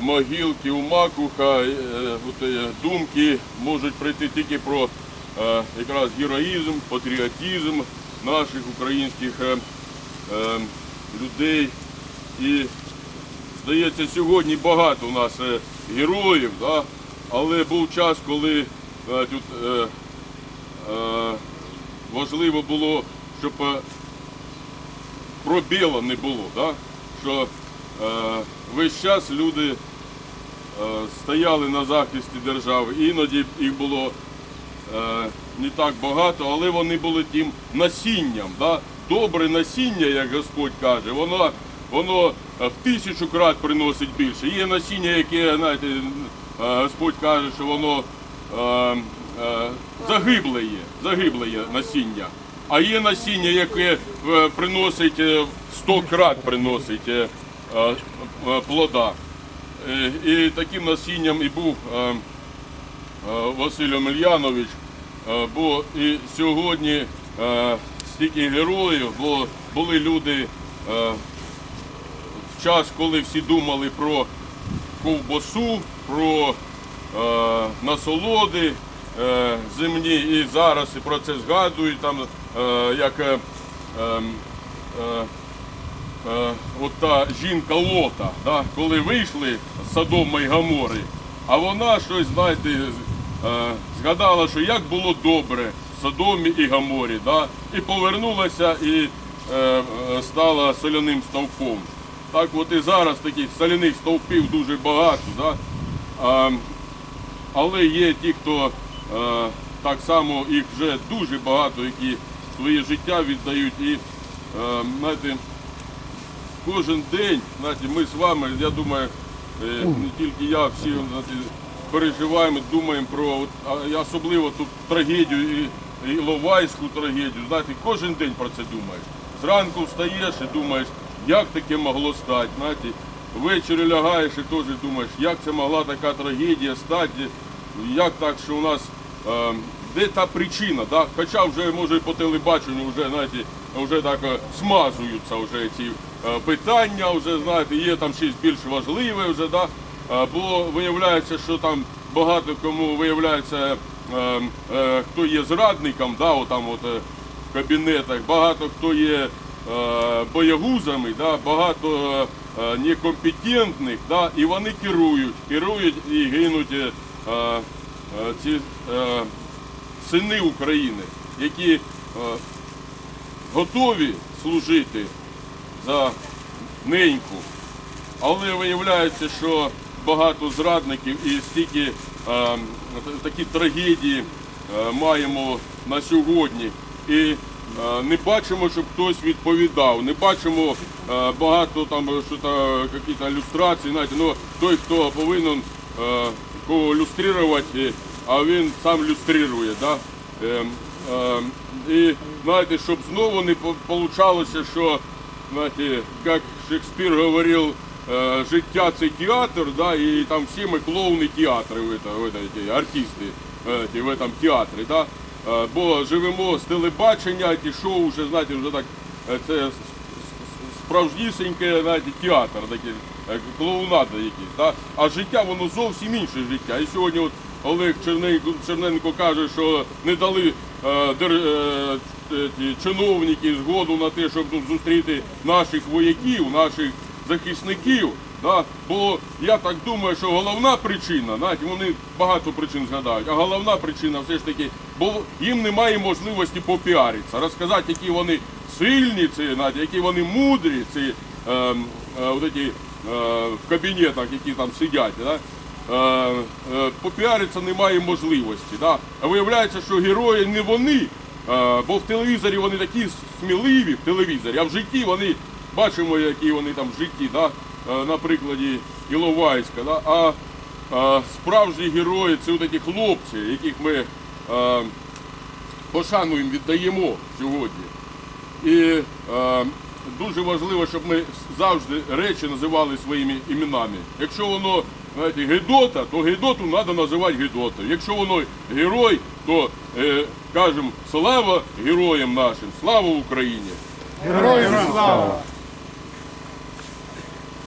могилки у Макуха, е, от, е, думки можуть прийти тільки про е, якраз героїзм, патріотизм наших українських е, е, людей. І здається, сьогодні багато у нас е, героїв, але був час, коли е, тут, е, е, важливо було, щоб е, пробіла не було. Що е, весь час люди е, стояли на захисті держави. Іноді їх було е, не так багато, але вони були тим насінням. Да? Добре насіння, як Господь каже, воно, воно е, в тисячу крат приносить більше. Є насіння, яке, знаєте, е, Господь каже, що воно е, е, загибле є, загибле є насіння. А є насіння, яке е, приносить е, 100 крат приносить е, е, е, плода. Е, І таким насінням і був е, е, Василь Омельянович, Е, бо і сьогодні е, стільки героїв, бо були люди е, в час, коли всі думали про ковбасу, про е, насолоди е, земні, і зараз і про це згадують, там, е, як е, е, е, е, от та жінка Лота, да, коли вийшли з Содома і Гамори, а вона щось, знаєте, е, згадала, що як було добре в Содомі і Гаморі, да, і повернулася і е, е, стала соляним стовпом. Так от і зараз таких соляних стовпів дуже багато. Да? А, але є ті, хто е, так само їх вже дуже багато, які своє життя віддають. І е, знаєте, кожен день, знаєте, ми з вами, я думаю, е, не тільки я, всі знаєте, переживаємо, думаємо про особливо тут трагедію і, і Іловайську трагедію. Знаєте, кожен день про це думаєш. Зранку встаєш і думаєш, як таке могло стати. Знаєте, ввечері лягаєш і теж думаєш, як це могла така трагедія стати, як так, що у нас е, де та причина, да? хоча вже може по телебаченню вже, знаєте, вже так е, смазуються вже ці питання, вже знаєте, є там щось більш важливе вже, да? Е, бо виявляється, що там багато кому виявляється, е, е, хто є зрадником, да, отам от, е, в кабінетах, багато хто є е, боягузами, да, багато е, некомпетентних, да, і вони керують, керують і гинуть е, е, ці е, сини України, які е, готові служити за неньку. Але виявляється, що багато зрадників і стільки е, такі трагедії е, маємо на сьогодні. І е, не бачимо, щоб хтось відповідав. Не бачимо е, багато там якісь люстрації. Знаєте, ну, той, хто повинен е, кого люструвати, а він сам люструє. Да? Е, е, і знаєте, щоб знову не вийшло, що знаєте, як Шекспір говорив, е, життя це театр, да, і там всі ми клоуни театру, в это, в это, ті артисти е, ті, в этом театрі. Да. Е, Бо живемо з телебачення, ті шоу вже, знаєте, вже так, е, це с- с- справжнісіньке, знаєте, театр, такий, е, клоунада якийсь. Да. А життя, воно зовсім інше життя. І сьогодні от Олег Черненко, Черненко каже, що не дали е, дер, е, е, ті чиновники згоду на те, щоб ну, зустріти наших вояків, наших захисників. Да? Бо я так думаю, що головна причина, знаєте, вони багато причин згадають, а головна причина все ж таки, бо їм немає можливості попіаритися, розказати, які вони сильні, ці, знаєте, які вони мудрі, ці е, е, от ці, е, в кабінетах, які там сидять. Да? Е, е, попіаритися немає можливості. Да? А виявляється, що герої не вони, е, бо в телевізорі вони такі сміливі в телевізорі, а в житті вони бачимо, які вони там в житті, да? е, на прикладі Іловайська. Да? А е, справжні герої це такі хлопці, яких ми пошануємо, пошану віддаємо сьогодні. І е, дуже важливо, щоб ми завжди речі називали своїми іменами. Якщо воно знаєте, Гедота, то Гедоту треба називати Гедотою. Якщо воно герой, то е, кажемо слава героям нашим, слава Україні! Героям слава!